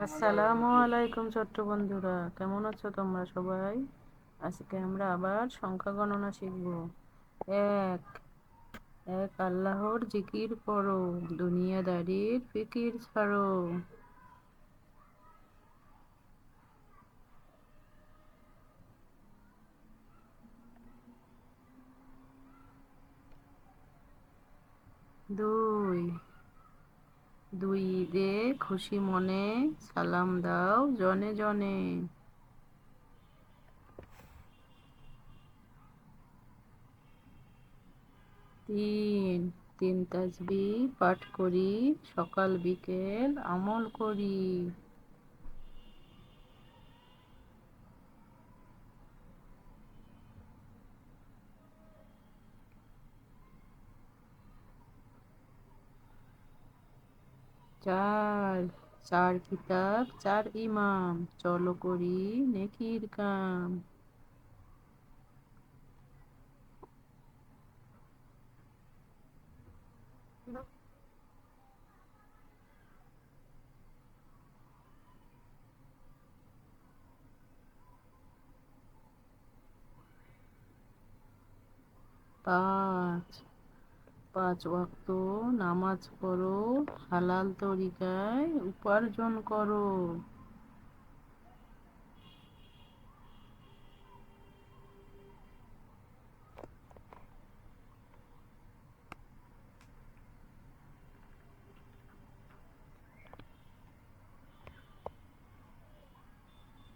আসসালামু আলাইকুম ছোট্ট বন্ধুরা, কেমন আছো তোমরা সবাই? আজকে আমরা আবার সংখ্যা গণনা শিখব। এক এক আল্লাহর জিকির করো, দুনিয়াদারির ফিকির ছাড়ো। দুই দুই ঈদে খুশি মনে সালাম দাও, জনে জনে। তিন তিন তাজবি পাঠ করি, সকাল বিকেল আমল করি। চার চার কিতাব চার ইমাম। চলো করি নেকির কাম। পাঁচ পাঁচ ওয়াক্ত নামাজ পড়ো, হালাল তরিকায় উপার্জন করো।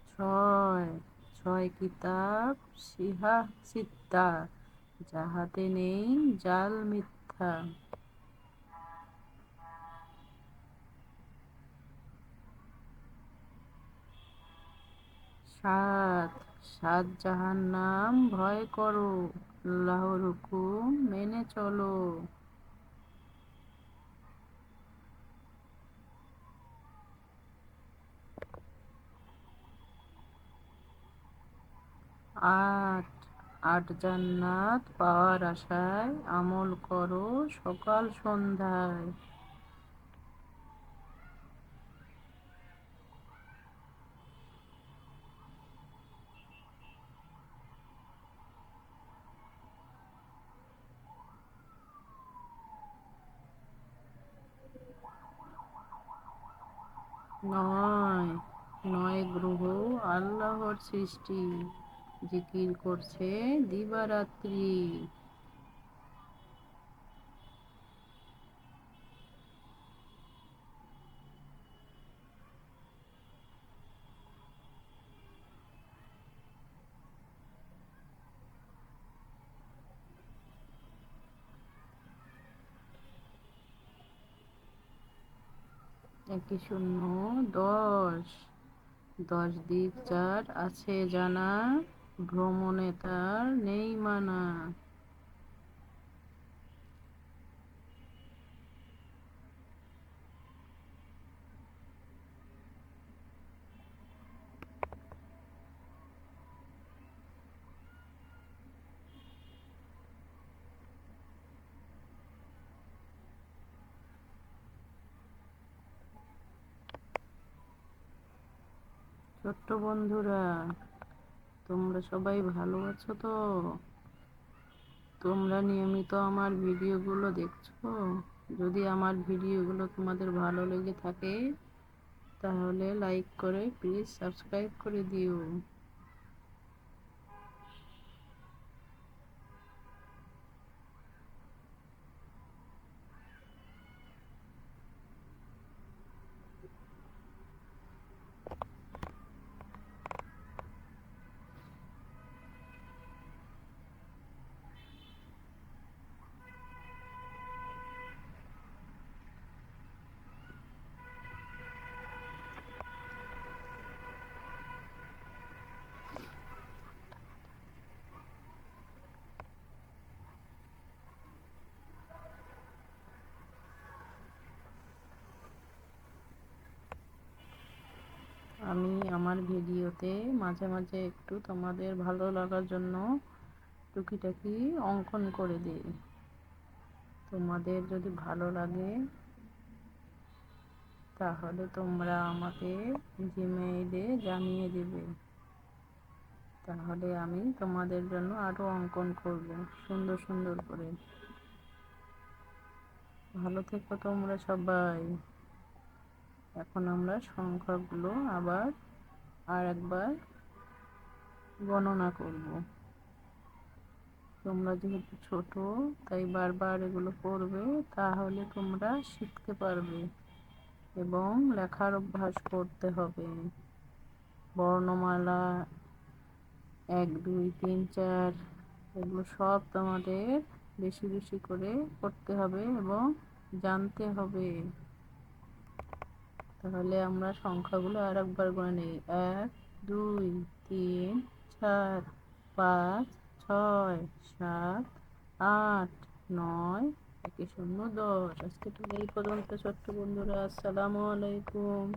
ছয় ছয় কিতাব সিহা সিদ্ধা যাহাতে নেই জাল মিথ্যা। সাত সাত জাহান নাম ভয় করো আল্লাহর হুকুম মেনে চলো। আট আট জান্নাত পাওয়ার আশায় আমল করো সকাল সন্ধ্যায়। নয় নয় গ্রহ আল্লাহর সৃষ্টি। জিকির করছে দিবারাত্রি। একই শূন্য দশ। দশ দিক চার আছে জানা। ভ্রমণে তার নেই মানা। ছোট্ট বন্ধুরা তোমরা সবাই ভালো আছো তো? তোমরা নিয়মিত আমার ভিডিওগুলো দেখছ? যদি আমার ভিডিওগুলো তোমাদের ভালো লেগে থাকে, তাহলে লাইক করে প্লিজ সাবস্ক্রাইব করে দিও আমি আমার ভিডিওতে মাঝে মাঝে একটু তোমাদের ভালো লাগার জন্য টুকিটাকি অঙ্কন করে দিই। তোমাদের যদি ভালো লাগে, তাহলে তোমরা আমাকে জিমেইলে জানিয়ে দেবে। তাহলে আমি তোমাদের জন্য আরও অঙ্কন করব, সুন্দর সুন্দর করে। ভালো থেকো তোমরা সবাই। এখন আমরা সংখ্যাগুলো আবার আর একবার গণনা করব। তোমরা যেহেতু ছোট, তাই বারবার এগুলো করবে, তাহলে তোমরা শিখতে পারবে এবং লেখার অভ্যাস করতে হবে। বর্ণমালা এক, দুই, তিন, চার, এগুলো সব তোমাদের বেশি বেশি করে করতে হবে এবং জানতে হবে। তাহলে আমরা সংখ্যাগুলো আর একবার করে নিই। এক, দুই, তিন, চার, পাঁচ, ছয়, সাত, আট, নয়, একে শূন্য দশ। আজকে তুমি এই পর্যন্ত, ছোট্ট বন্ধুরা, আসসালামু আলাইকুম।